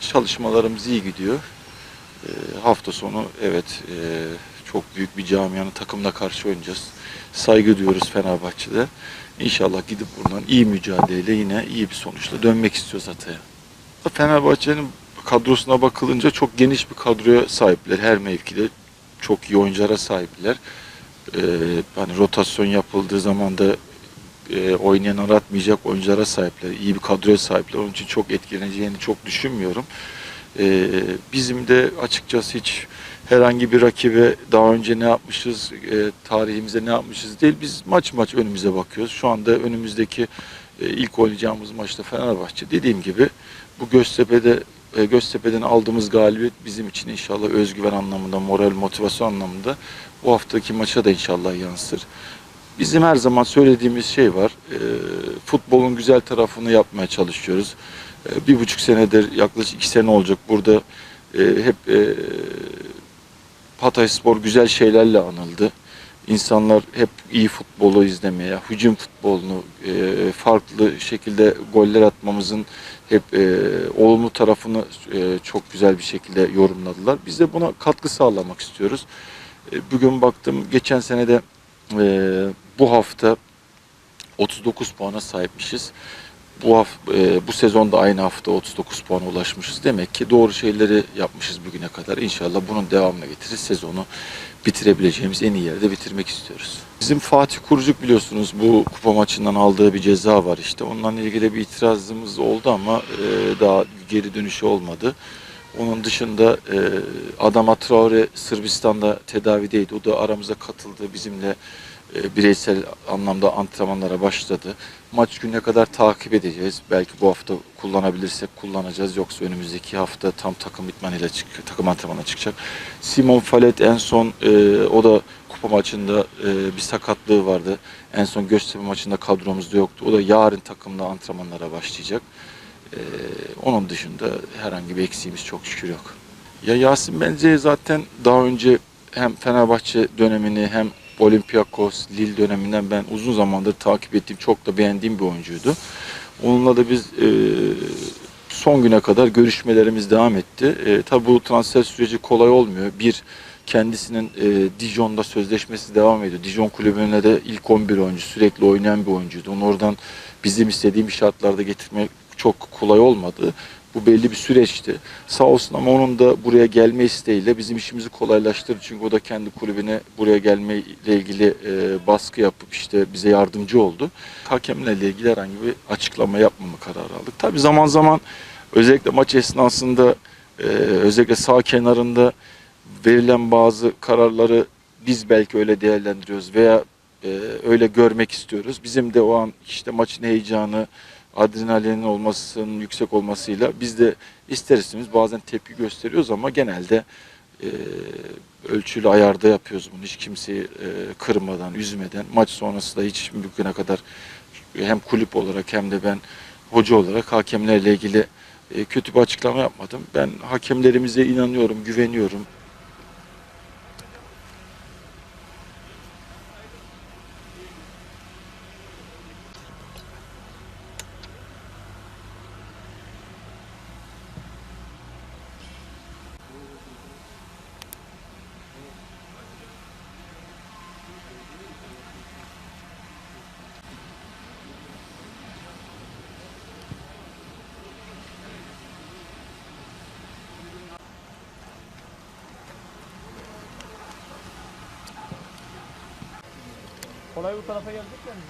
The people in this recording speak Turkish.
Çalışmalarımız iyi gidiyor. Ee, hafta sonu evet e, çok büyük bir camianın takımına karşı oynayacağız. Saygı duyuyoruz Fenerbahçe'de. İnşallah gidip buradan iyi mücadeleyle yine iyi bir sonuçla dönmek istiyoruz Hatay'a. Fenerbahçe'nin kadrosuna bakılınca çok geniş bir kadroya sahipler. Her mevkide çok iyi oyunculara sahipler. Ee, hani rotasyon yapıldığı zaman da e, oynayan aratmayacak oyunculara sahipler. İyi bir kadroya sahipler. Onun için çok etkileneceğini çok düşünmüyorum. Ee, bizim de açıkçası hiç herhangi bir rakibe daha önce ne yapmışız, e, tarihimize ne yapmışız değil. Biz maç maç önümüze bakıyoruz. Şu anda önümüzdeki e, ilk oynayacağımız maçta Fenerbahçe. Dediğim gibi bu Göztepe'de e, Göztepe'den aldığımız galibiyet bizim için inşallah özgüven anlamında, moral, motivasyon anlamında bu haftaki maça da inşallah yansır. Bizim her zaman söylediğimiz şey var. E, futbolun güzel tarafını yapmaya çalışıyoruz. E, bir buçuk senedir, yaklaşık iki sene olacak burada e, hep e, Hatay Spor güzel şeylerle anıldı. İnsanlar hep iyi futbolu izlemeye, hücum futbolunu, e, farklı şekilde goller atmamızın hep e, olumlu tarafını e, çok güzel bir şekilde yorumladılar. Biz de buna katkı sağlamak istiyoruz. E, bugün baktım, geçen senede e, bu hafta 39 puana sahipmişiz. Bu hafta, bu sezonda aynı hafta 39 puana ulaşmışız. Demek ki doğru şeyleri yapmışız bugüne kadar. İnşallah bunun devamına getiririz. Sezonu bitirebileceğimiz en iyi yerde bitirmek istiyoruz. Bizim Fatih Kurucuk biliyorsunuz bu kupa maçından aldığı bir ceza var işte. Onunla ilgili bir itirazımız oldu ama e, daha geri dönüşü olmadı. Onun dışında e, Adama Traore Sırbistan'da tedavideydi. O da aramıza katıldı. Bizimle e, bireysel anlamda antrenmanlara başladı. Maç gününe kadar takip edeceğiz. Belki bu hafta kullanabilirsek kullanacağız. Yoksa önümüzdeki hafta tam takım itmanıyla çık, takım antrenmanına çıkacak. Simon Falet en son e, o da kupa maçında e, bir sakatlığı vardı. En son Göztepe maçında kadromuzda yoktu. O da yarın takımla antrenmanlara başlayacak. E, onun dışında herhangi bir eksiğimiz çok şükür yok. Ya Yasin bence zaten daha önce hem Fenerbahçe dönemini hem Olympiakos, Lille döneminden ben uzun zamandır takip ettiğim, çok da beğendiğim bir oyuncuydu. Onunla da biz e, son güne kadar görüşmelerimiz devam etti. E, tabi bu transfer süreci kolay olmuyor. Bir, kendisinin e, Dijon'da sözleşmesi devam ediyor. Dijon kulübüne de ilk 11 oyuncu, sürekli oynayan bir oyuncuydu. Onu oradan bizim istediğimiz şartlarda getirmek çok kolay olmadı. Bu belli bir süreçti. Sağ olsun ama onun da buraya gelme isteğiyle bizim işimizi kolaylaştırdı. Çünkü o da kendi kulübüne buraya gelmeyle ilgili e, baskı yapıp işte bize yardımcı oldu. Hakemle ilgili herhangi bir açıklama yapmama kararı aldık. Tabii zaman zaman özellikle maç esnasında e, özellikle sağ kenarında verilen bazı kararları biz belki öyle değerlendiriyoruz veya e, öyle görmek istiyoruz. Bizim de o an işte maçın heyecanı, adrenalinin olmasının yüksek olmasıyla biz de ister istemez bazen tepki gösteriyoruz ama genelde e, ölçülü ayarda yapıyoruz bunu. Hiç kimseyi e, kırmadan, üzmeden. Maç sonrası da hiç bugüne kadar hem kulüp olarak hem de ben hoca olarak hakemlerle ilgili e, kötü bir açıklama yapmadım. Ben hakemlerimize inanıyorum, güveniyorum. Kolay bu tarafa gelecekler mi?